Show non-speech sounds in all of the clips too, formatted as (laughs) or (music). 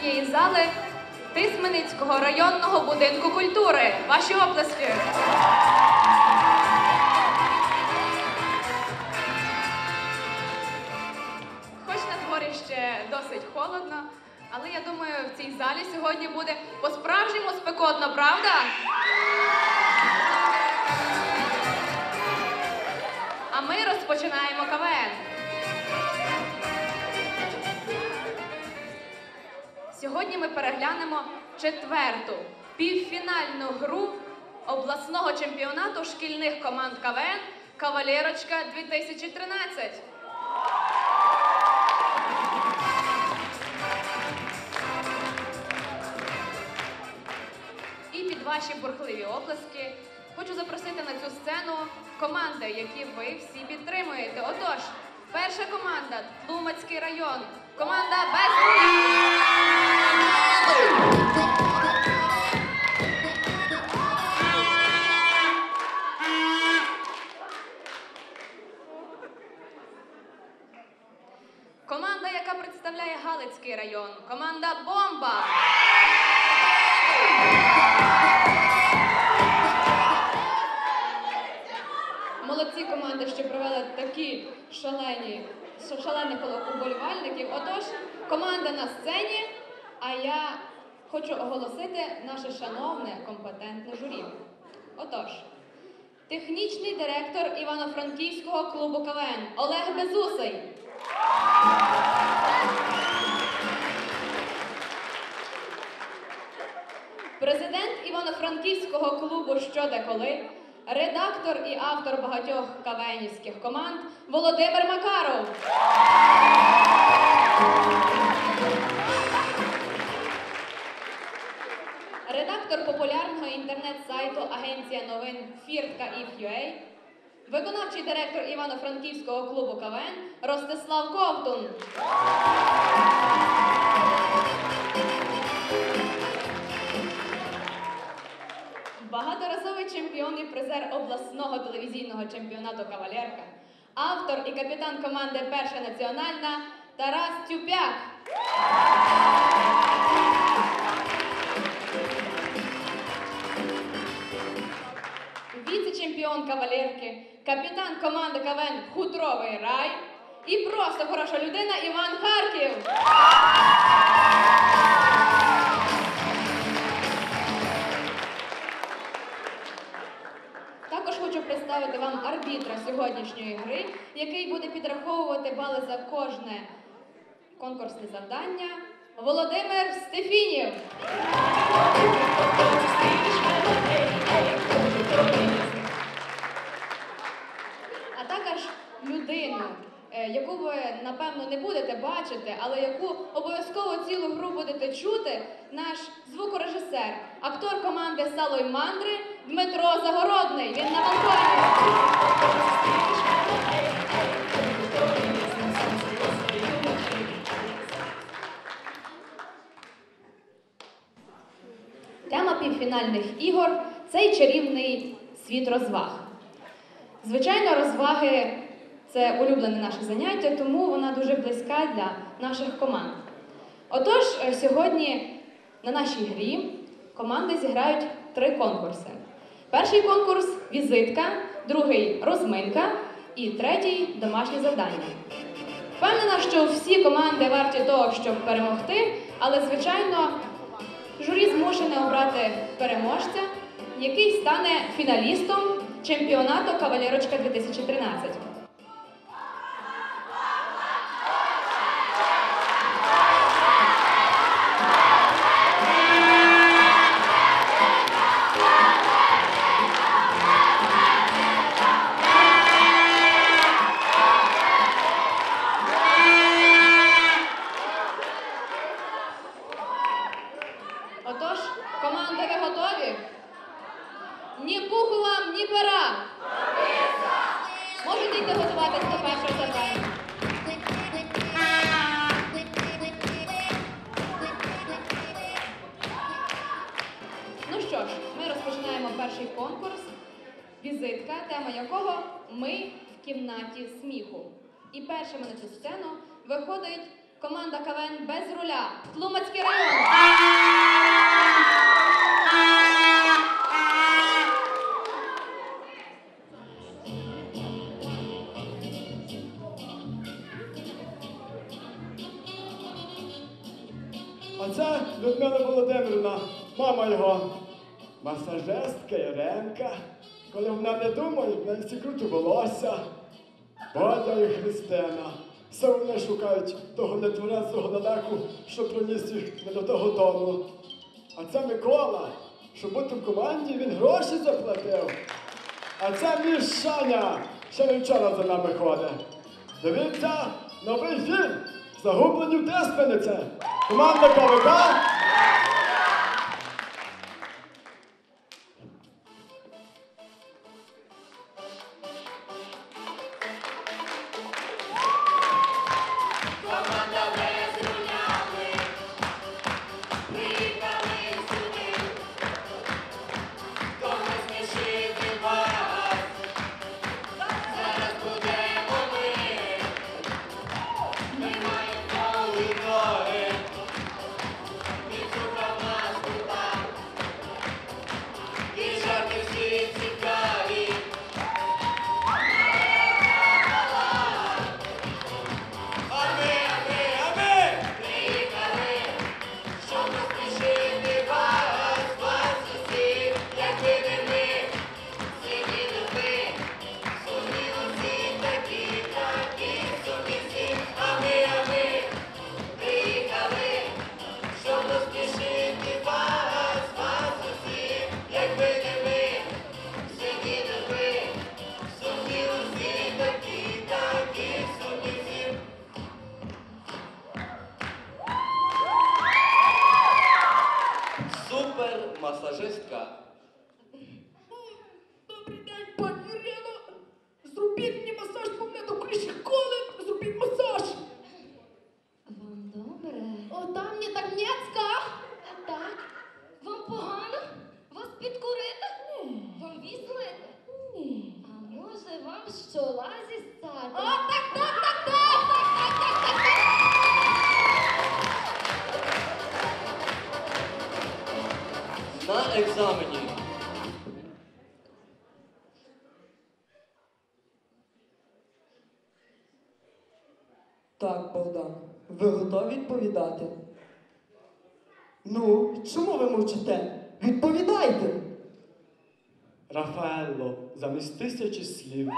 цієї зали Тисменицького районного будинку культури. Ваші оплески. Хоч на дворі ще досить холодно, але я думаю, в цій залі сьогодні буде по-справжньому спекотно, правда? А ми розпочинаємо КВН. Сьогодні ми переглянемо четверту півфінальну гру обласного чемпіонату шкільних команд КВН Кавалєрочка 2013. І під ваші бурхливі оплески хочу запросити на цю сцену команди, які ви всі підтримуєте. Отож, перша команда Тлумацький район. Команда без. Команда, яка представляє Галицький район. Команда Бомба. Молодці команди, що провели такі шалені, ш- шалених уболівальників. Отож, команда на сцені, а я хочу оголосити наше шановне компетентне журі. Отож, технічний директор Івано-Франківського клубу КВН Олег Безусий. Президент Івано-Франківського клубу «Що де коли», редактор і автор багатьох кавенівських команд Володимир Макаров. Редактор популярного інтернет-сайту Агенція новин Фіртка Іф.UA, виконавчий директор Івано-Франківського клубу КВН Ростислав Ковтун. Багаторазовий чемпіон і призер обласного телевізійного чемпіонату Кавалерка, автор і капітан команди Перша національна Тарас Тюпяк. Віце-чемпіон кавалерки, капітан команди КВН Хутровий рай і просто хороша людина Іван Харків. Представити вам арбітра сьогоднішньої гри, який буде підраховувати бали за кожне конкурсне завдання. Володимир Стефінів. А також людину, е, яку ви напевно не будете бачити, але яку обов'язково цілу гру будете чути, наш звукорежисер, актор команди Сало й Мандри Дмитро Загородний. Він на балконі. Тема півфінальних ігор цей чарівний світ розваг. Звичайно, розваги це улюблене наше заняття, тому вона дуже близька для наших команд. Отож, е, сьогодні на нашій грі команди зіграють три конкурси. Перший конкурс візитка, другий розминка і третій домашнє завдання. Впевнена, що всі команди варті того, щоб перемогти, але, звичайно, журі змушене обрати переможця, який стане фіналістом чемпіонату Кавалерочка 2013. Людмила Володимирівна, мама його. Масажистка Іренка. Коли вона не думає, в неї всі круті волосся. Бодя і Христина. Все вони шукають того нетверезого далеку, що приніс їх не до того дому. А це Микола, щоб бути в команді, він гроші заплатив. А це мій Шаня, ще він вчора за нами ходить. Дивіться, новий фільм Загублені в Деспенице. Команда КВК. Богдан, ви готові відповідати? Ну, чому ви мовчите? Відповідайте! Рафаелло, замість тисячі слів.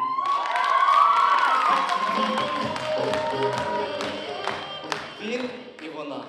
Він і вона.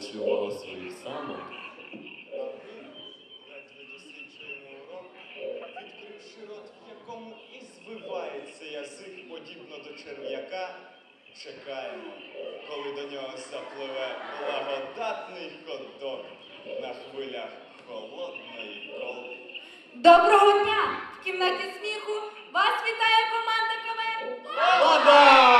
Привертаючи увагу досліджуємо урок, відкривши рот, в якому і звивається язик, подібно до черв'яка, чекаємо, коли до нього запливе благодатний ходок на хвилях холодної коли. Доброго дня! В кімнаті сміху вас вітає команда КВН. Всім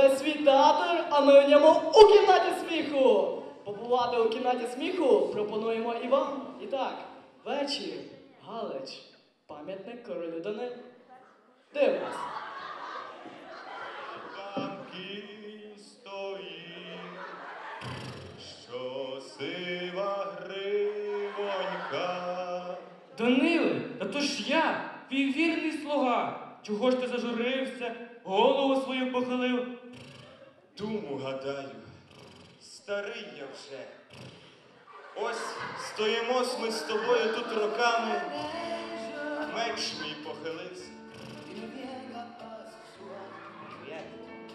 Весь світ театр, а ми у ньому у кімнаті сміху. Побувати у кімнаті сміху пропонуємо і вам. І так, вечір, Галич, пам'ятник королю Данилу. Дивимось. Там кінь стоїть, що сива гривонька. Даниле, та то ж я, твій вірний слуга. Чого ж ти зажурився, старий я вже. Ось стоїмо ми з тобою тут роками, меч мій похилився.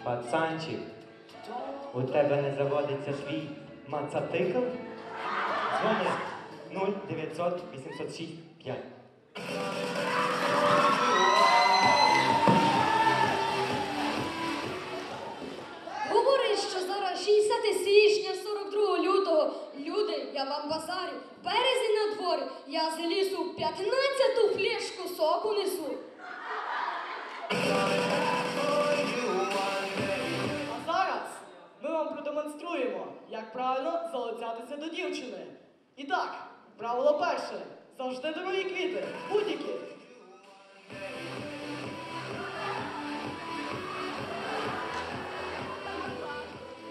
Пацанчик, у тебе не заводиться твій мацатикл? Дзвони 0900 806 5. Базарю. Березень на дворі. Я з лісу 15-ту флешку соку несу. А зараз ми вам продемонструємо, як правильно залицятися до дівчини. І так, правило перше. Завжди дорогі квіти. Будь-які.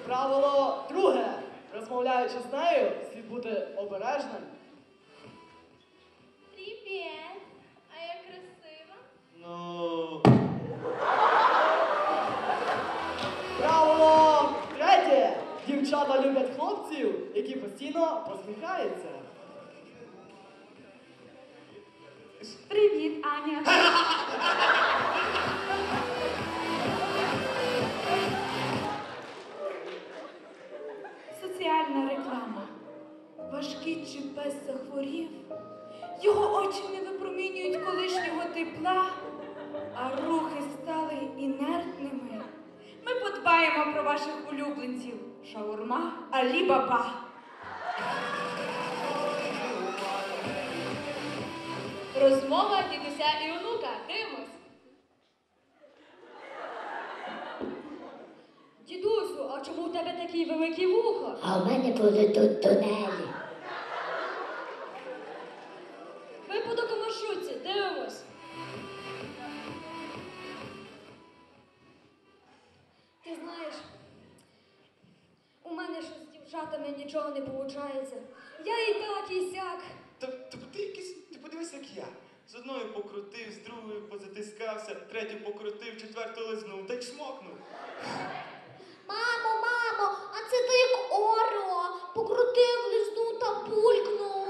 Правило друге. Розмовляючи з нею, слід бути обережним. Привіт. А я красива? ну, Правило третє. Дівчата люблять хлопців, які постійно посміхаються. Привіт, Аня. (laughs) Пес захворів, його очі не випромінюють колишнього тепла, а рухи стали інертними. Ми подбаємо про ваших улюбленців. Шаурма Алі-Баба. Розмова дідуся і онука. Дивимось. Дідусю, а чому у тебе такі великі вуха? А в мене були тут тунелі. Дівчатами нічого не виходить. Я і так, і сяк. Та, та ти якийсь, ти подивись, як я. З одною покрутив, з другою позатискався, третю покрутив, четверту лизнув, та й чмокнув. Мамо, мамо, а це ти як Оро. Покрутив, лизнув та булькнув.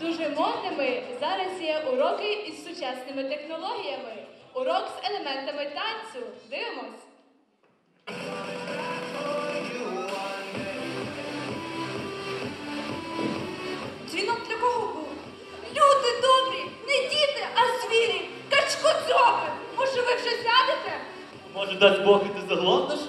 Дуже модними зараз є уроки із сучасними технологіями. Урок з елементами танцю. Дивимось. Дзвінок для кого був? Люди добрі, не діти, а звірі, качкоцьопи. Може, ви вже сядете? може дасть Бог і ти заглотнеш?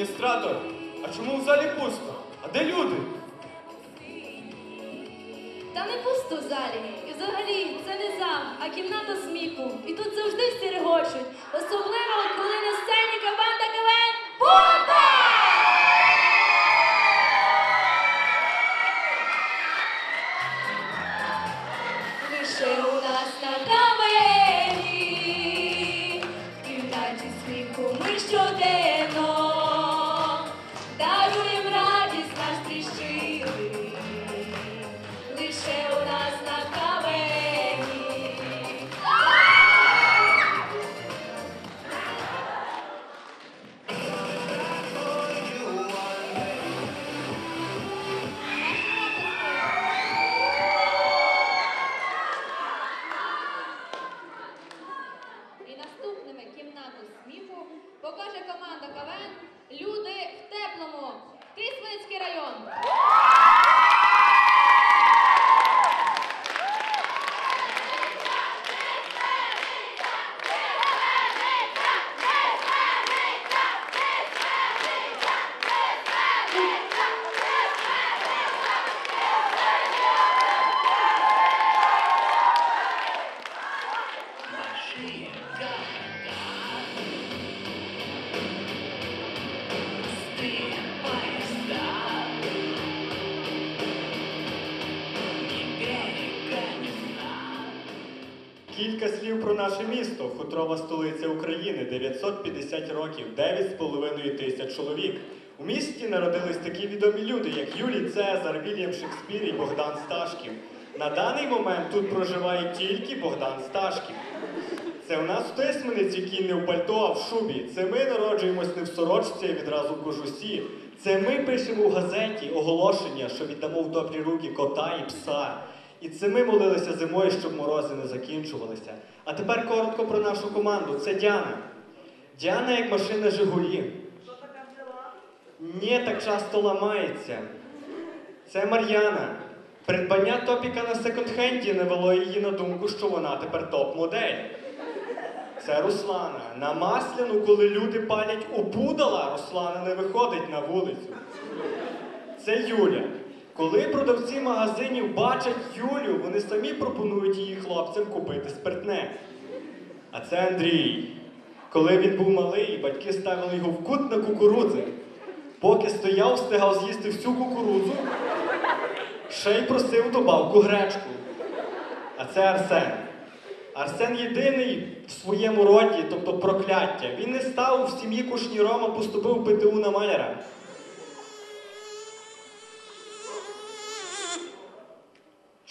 Адміністратор, а чому в залі пусто? А де люди? Та не пусто в залі. І взагалі це не зал, а кімната сміху. І тут завжди всі регочуть. Особливо, коли на сцені Кілька слів про наше місто, хутрова столиця України, 950 років, 9,5 тисяч чоловік. У місті народились такі відомі люди, як Юлій Цезар, Вільям Шекспір і Богдан Сташків. На даний момент тут проживає тільки Богдан Сташків. Це у нас тисменець, який не в пальто, а в шубі. Це ми народжуємось не в сорочці, а відразу в кожусі. Це ми пишемо в газеті оголошення, що віддамо в добрі руки кота і пса. І це ми молилися зимою, щоб морози не закінчувалися. А тепер коротко про нашу команду. Це Діана. Діана як машина Жигулі. Ні, так часто ламається. Це Мар'яна. Придбання топіка на секонд-хенді навело її на думку, що вона тепер топ-модель. Це Руслана. На масляну, коли люди палять у пудала, Руслана не виходить на вулицю. Це Юля. Коли продавці магазинів бачать Юлю, вони самі пропонують її хлопцям купити спиртне. А це Андрій. Коли він був малий, батьки ставили його в кут на кукурудзи. Поки стояв, встигав з'їсти всю кукурудзу, ще й просив добавку гречку. А це Арсен. Арсен єдиний в своєму роді, тобто прокляття. Він не став в сім'ї Кушнірома, поступив в ПТУ на маляра.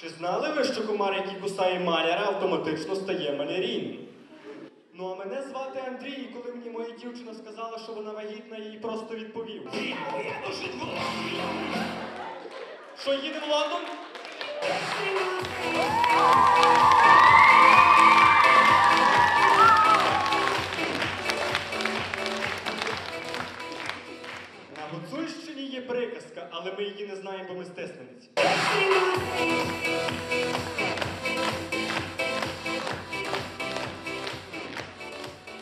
Чи знали ви, що комар, який кусає маляра, автоматично стає малярійним? Ну а мене звати Андрій, і коли мені моя дівчина сказала, що вона вагітна, я їй просто відповів. Що їде в Лондон? Є приказка, але ми її не знаємо, бо ми стеснениці.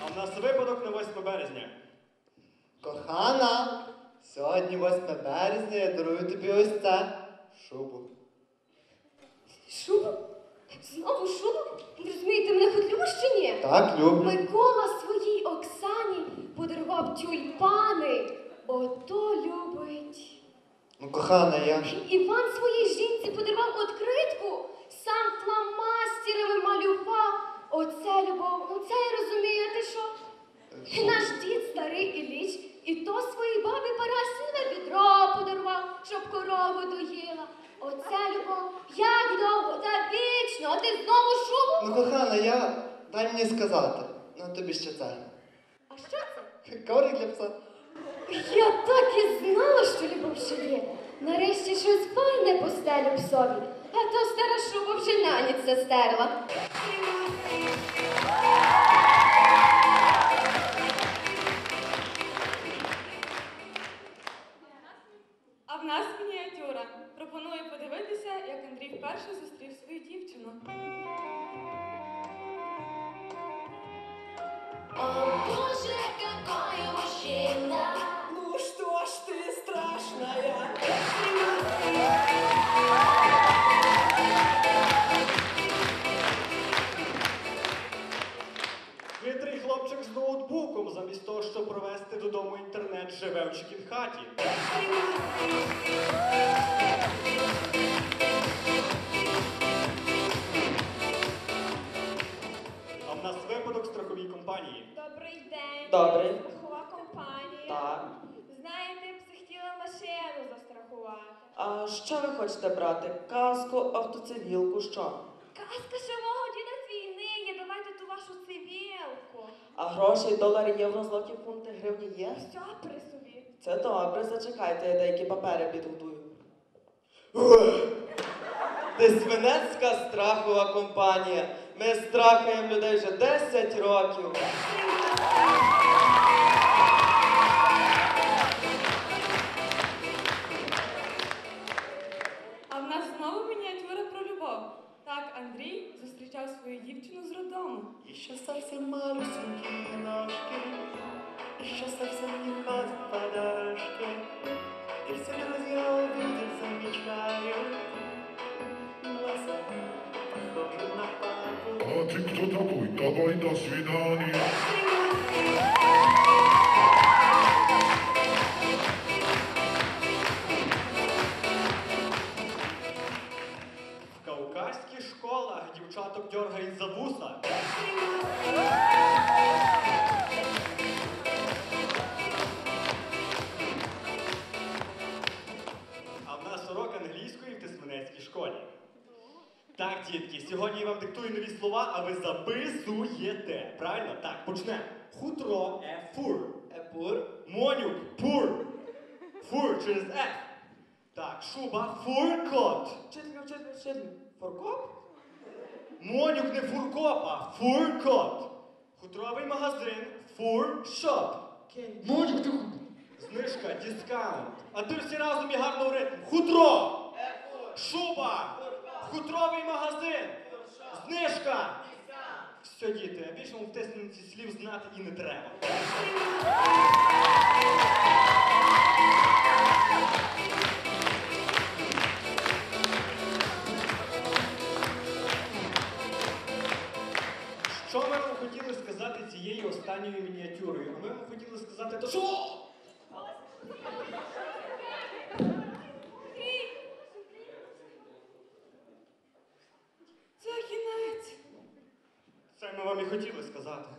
А в нас випадок на 8 березня. Кохана, сьогодні 8 березня, я дарую тобі ось це шубу. Шубу? Знову шубу? Розумієте, мене хоч любиш чи ні? Так, люблю. Микола своїй Оксані подарував тюльпани. Ото любить. Ну, кохана, я. Іван своїй жінці подарував відкритку, сам фломастерами малював. Оце любов, оце я розумію, а ти що? Наш дід старий Ілліч і то своїй бабі Парасине відро подарував, щоб корову доїла. Оце любов, як довго та вічно, а ти знову шубу? Ну, кохана, я. Дай мені сказати. Ну, тобі ще це. А що це? Коврик для пса. Я так і знала, що любов ще є. Нарешті щось файне постелю псові, а то стара шуба вже на ніч застерла. А в нас мініатюра. Пропоную подивитися, як Андрій вперше зустрів свою дівчину. Хитрий хлопчик з ноутбуком, замість того, щоб провести додому інтернет, живе в чікінхаті. А в нас випадок страховій компанії. Добрий день. Добрий. Страхова компанія. Так. Машину застрахувати. А що ви хочете брати? Каску, автоцивілку, що? Казка, що мого діда з війни є, давайте ту вашу цивілку. А гроші, долари, євро, злоті, фунти, гривні є? Що при собі? Це добре, зачекайте, я деякі папери підготую. Десвинецька страхова компанія. Ми страхаємо людей вже 10 років. Еще совсем малюсенькие ножки, еще совсем не ходят по дорожке. И все друзья увидев замечают, глаза похожи на папу. А ты кто такой? Давай до свидания. Дергають за вуса. А в нас урок англійської в Тисменецькій школі. Так, дітки, сьогодні я вам диктую нові слова, а ви записуєте. Правильно? Так, почнемо. Хутро е фур. Епур. Монюк пур. Фур через F. Так, шуба фуркот. Вчителю, вчителю, вчителю. Форкоп? Монюк не фуркоп, а фуркот. Хутровий магазин фуршоп. Монюк ти Знижка, дискаунт. А ти всі разом і гарно в ритм. Хутро. Шуба. Хутровий магазин. Знижка. Все, діти, більше вам в тесниці слів знати і не треба. Цією останньою мініатюрою? А ми вам хотіли сказати, то що? Це кінець. Це ми вам і хотіли сказати.